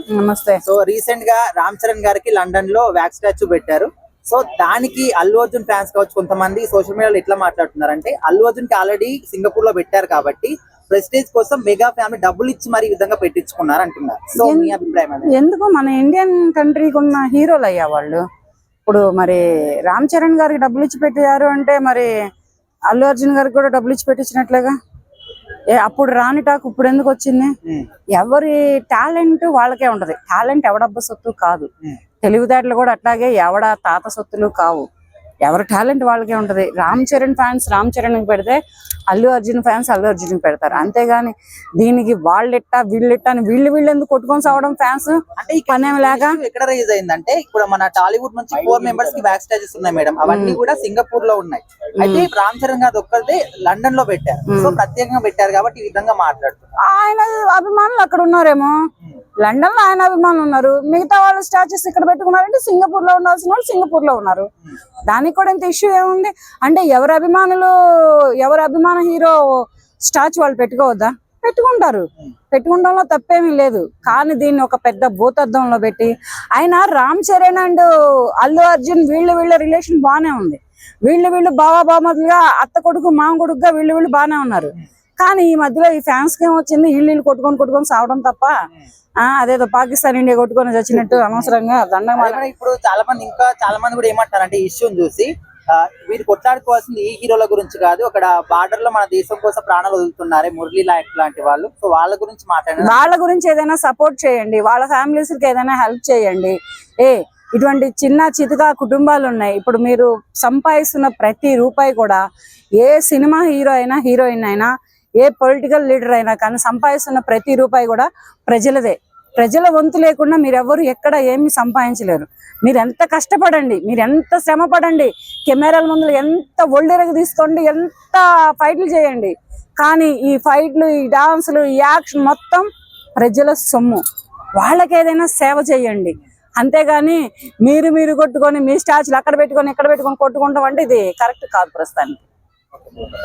Madam. నమస్తే. So రీసెంట్గా రామ్ చరణ్ గారికి లండన్లో వ్యాక్స్ స్టాచ్యూ పెట్టారు. సో దానికి అల్లు అర్జున్ ఫ్యాన్స్ కావచ్చు కొంతమంది సోషల్ మీడియాలో ఎట్లా మాట్లాడుతున్నారు అంటే అల్లు అర్జున్కి ఆల్రెడీ సింగపూర్లో పెట్టారు కాబట్టి ప్రెస్టేజ్ కోసం మెగా ఫ్యామిలీ డబ్బులు ఇచ్చి మరి ఈ విధంగా పెట్టించుకున్నారు అంటున్నారు. సో మీ అభిప్రాయం ఎందుకు మన ఇండియన్ కంట్రీకి ఉన్న హీరోలు అయ్యా వాళ్ళు? ఇప్పుడు మరి రామ్ చరణ్ గారికి డబ్బులు ఇచ్చి పెట్టారు అంటే మరి అల్లు అర్జున్ గారికి కూడా డబ్బులు ఇచ్చి పెట్టించినట్లేగా? అప్పుడు రాని టాక్ ఇప్పుడు ఎందుకు వచ్చింది? ఎవరి టాలెంట్ వాళ్ళకే ఉంటది. టాలెంట్ ఎవడబ్బ సొత్తు కాదు. తెలివితేటలు కూడా అట్లాగే ఎవడ తాత సొత్తులు కావు. ఎవరి టాలెంట్ వాళ్ళకే ఉంటది. రామ్ చరణ్ ఫ్యాన్స్ రామ్ చరణ్ పెడితే అల్లు అర్జున్ ఫ్యాన్స్ అల్లు అర్జున్ పెడతారు. అంతేగాని దీనికి వాళ్ళెట్టా వీళ్ళెట్టా అని వీళ్ళు వీళ్ళు ఎందుకు కొట్టుకొని సావడం ఫ్యాన్స్? అంటే ఈ పనేం లేక? ఎక్కడ రైజ్ అయిందంటే ఇప్పుడు మన టాలీవుడ్ నుంచి ఫోర్ మెంబర్స్కి బ్యాక్ స్టాజెస్ ఉన్నాయి మేడం. అవన్నీ కూడా సింగపూర్లో ఉన్నాయి. అయితే రామ్ చరణ్ గారు ఒక్కరిదే లండన్లో పెట్టారు. సో ప్రత్యేకంగా పెట్టారు కాబట్టి ఈ విధంగా మాట్లాడుతున్నారు. ఆయన అభిమానులు అక్కడ ఉన్నారేమో. లండన్లో ఆయన అభిమానులు ఉన్నారు. మిగతా వాళ్ళు స్టాచ్యూస్ ఇక్కడ పెట్టుకున్నారంటే సింగపూర్లో ఉండాల్సిన వాళ్ళు సింగపూర్లో ఉన్నారు. దానికి కూడా ఇంత ఇష్యూ ఏముంది? అంటే ఎవరి అభిమానులు ఎవరి అభిమాన హీరో స్టాచ్యూ వాళ్ళు పెట్టుకోవద్దా? పెట్టుకుంటారు. పెట్టుకుంటంలో తప్పేమీ లేదు. కానీ దీన్ని ఒక పెద్ద భూతద్దంలో పెట్టి ఆయన రామ్ చరణ్ అండ్ అల్లు అర్జున్ వీళ్ళు వీళ్ళ రిలేషన్ బాగానే ఉంది. వీళ్ళు వీళ్ళు బావా బామతులుగా అత్త కొడుకు మామ కొడుకుగా వీళ్ళు వీళ్ళు బాగానే ఉన్నారు. కానీ ఈ మధ్యలో ఈ ఫ్యాన్స్కి ఏమొచ్చింది? వీళ్ళు వీళ్ళు కొట్టుకొని కొట్టుకొని సావడం తప్ప ఆ అదేదో పాకిస్తాన్ ఇండియా కొట్టుకొని చచ్చినట్టు అనవసరంగా దండం ఇప్పుడు చాలా మంది ఇంకా చాలా మంది కూడా ఏమంటారు అంటే ఇష్యూని చూసి వీరు కొట్లాడుకోవాల్సింది ఈ హీరోల గురించి కాదు అక్కడ బార్డర్లో మన దేశం కోసం ప్రాణాలు వదులుతున్నారే మురళీ నాయక్ లాంటి వాళ్ళు. సో వాళ్ళ గురించి మాట్లాడారు వాళ్ళ గురించి ఏదైనా సపోర్ట్ చేయండి వాళ్ళ ఫ్యామిలీస్కి ఏదైనా హెల్ప్ చేయండి. ఏ ఇటువంటి చిన్న చితకా కుటుంబాలు ఉన్నాయి. ఇప్పుడు మీరు సంపాదిస్తున్న ప్రతి రూపాయి కూడా ఏ సినిమా హీరో అయినా హీరోయిన్ అయినా ఏ పొలిటికల్ లీడర్ అయినా కానీ సంపాదిస్తున్న ప్రతి రూపాయి కూడా ప్రజలదే. ప్రజల వంతు లేకుండా మీరెవ్వరు ఎక్కడ ఏమీ సంపాదించలేరు. మీరు ఎంత కష్టపడండి మీరు ఎంత శ్రమ పడండి కెమెరాల ముందు ఎంత ఒళ్ళెరగ తీసుకోండి ఎంత ఫైట్లు చేయండి. కానీ ఈ ఫైట్లు ఈ డాన్సులు ఈ యాక్షన్ మొత్తం ప్రజల సొమ్ము. వాళ్ళకి ఏదైనా సేవ చేయండి. అంతేగాని మీరు మీరు కొట్టుకొని మీ స్టాచ్లు అక్కడ పెట్టుకొని ఇక్కడ పెట్టుకొని కొట్టుకుంటాం అంటే ఇది కరెక్ట్ కాదు ప్రస్తుతానికి.